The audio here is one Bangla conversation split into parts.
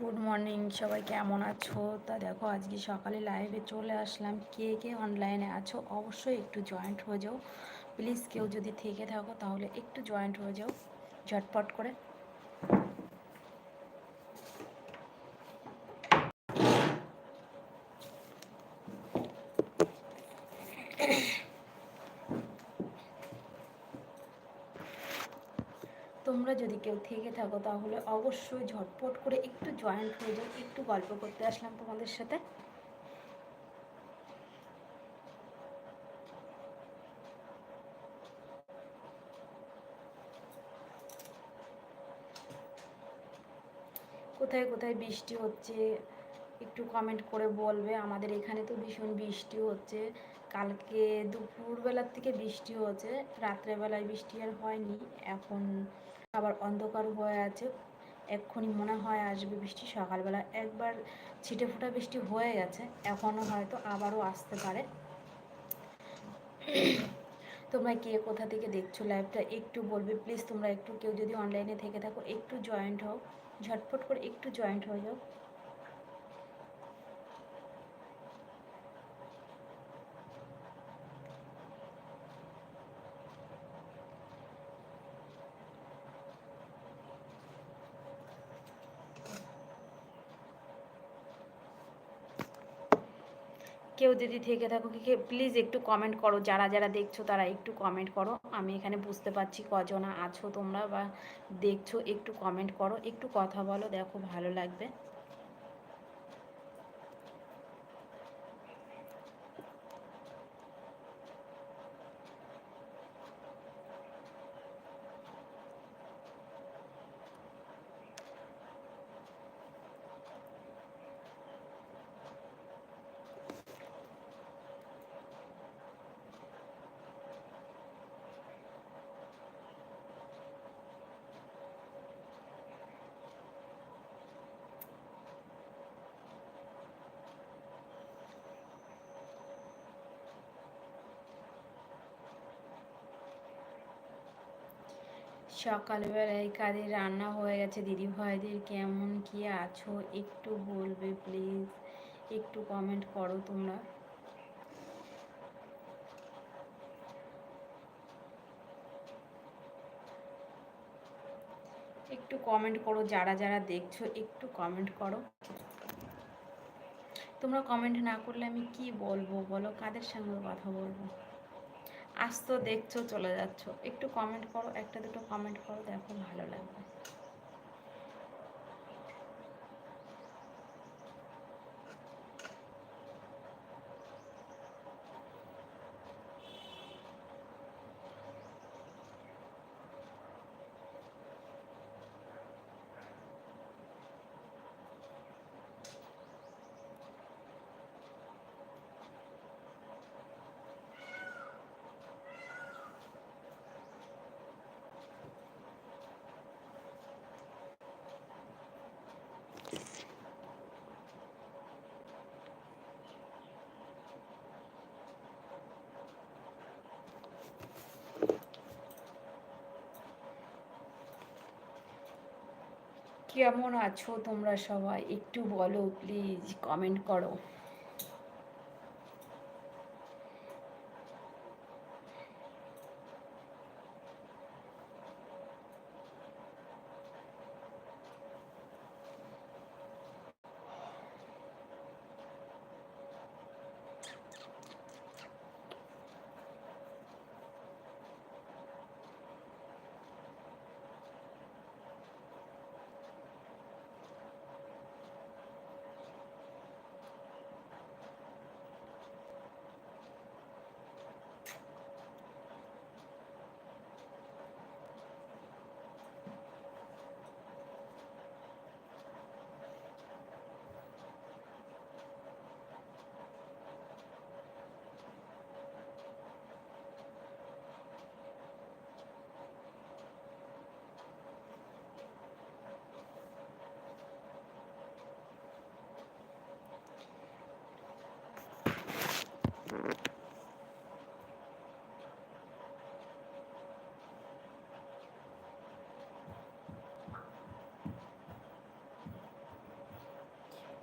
গুড মর্নিং, সবাই কেমন আছো? তা দেখো, আজকে সকালে লাইভে চলে আসলাম। কে কে অনলাইনে আছো, অবশ্যই একটু জয়েন্ট হয়ে যাও। প্লিজ কেউ যদি থেকে থাকো, তাহলে একটু জয়েন্ট হয়ে যাও। ঝটপট করে। তোমরা যদি কেউ থেকে থাকো, তাহলে অবশ্যই ঝটপট করে একটু জয়েন্ট হয়ে যাও, একটু গল্প করতে আসলাম তোমাদের সাথে। কোথায় কোথায় বৃষ্টি হচ্ছে, একটু কমেন্ট করে বলবে। আমাদের এখানে তো ভীষণ বৃষ্টি হচ্ছে। কালকে দুপুরবেলার থেকে বৃষ্টি হচ্ছে, রাত্রেবেলায় বৃষ্টি আর হয়নি। এখন আবার অন্ধকার হয়ে আছে। এক্ষুনি মনে হয় আসবে বৃষ্টি। সকালবেলা একবার ছিটে ফোটা বৃষ্টি হয়ে গেছে। এখনও হয়তো আবারও আসতে পারে। তোমরা কে কোথা থেকে দেখছ লাইভটা একটু বলবে। প্লিজ তোমরা একটু কেউ যদি অনলাইনে থেকে থাকো, একটু জয়েন্ট হও। ঝটফট করে একটু জয়েন্ট হয়ে যাও। কেউ যদি থেকে থাকো কি প্লিজ একটু কমেন্ট করো। যারা যারা দেখছ, তারা একটু কমেন্ট করো। আমি এখানে বুঝতে পারছি কজনা আছো তোমরা বা দেখছ, একটু কমেন্ট করো। একটু কথা বলো, দেখো ভালো লাগবে। সকালবেলায় কাদের রান্না হয়ে গেছে। দিদি ভাইদের কেমন কি আছো? একটু বলবে প্লিজ একটু কমেন্ট করো তোমরা। একটু কমেন্ট করো, যারা যারা দেখছ, একটু কমেন্ট করো। তোমরা কমেন্ট না করলে আমি কি বলব? বলো, কাদের সঙ্গে কথা বলব? আজ তো দেখছ, চলে যাচ্ছ। একটু কমেন্ট করো, একটা দুটো কমেন্ট করো, দেখো ভালো লাগবে। কেমন আছো তোমরা সবাই? একটু বলো প্লিজ কমেন্ট করো।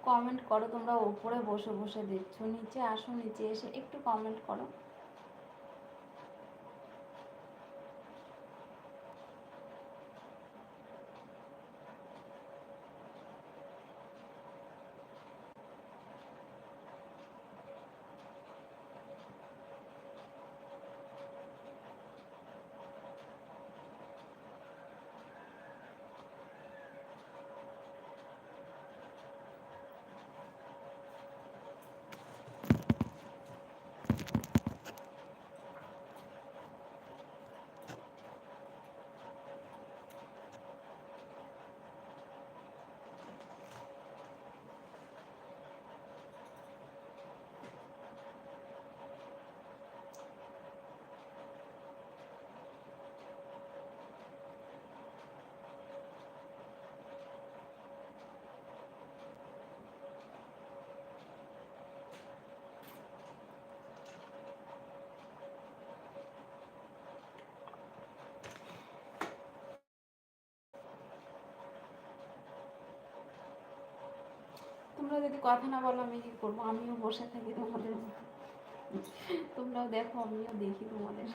কমেন্ট করো তোমরা ওপরে বসে বসে দেখছ নিচে আসো নিচে এসে একটু কমেন্ট করো। তোমরা যদি কথা না বলো, আমি কি করব? আমিও বসে থাকি তোমাদের তোমরাও দেখো, আমিও দেখি তোমাদের।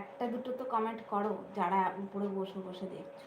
একটা দুটো তো কমেন্ট করো, যারা উপরে বসে বসে দেখছ।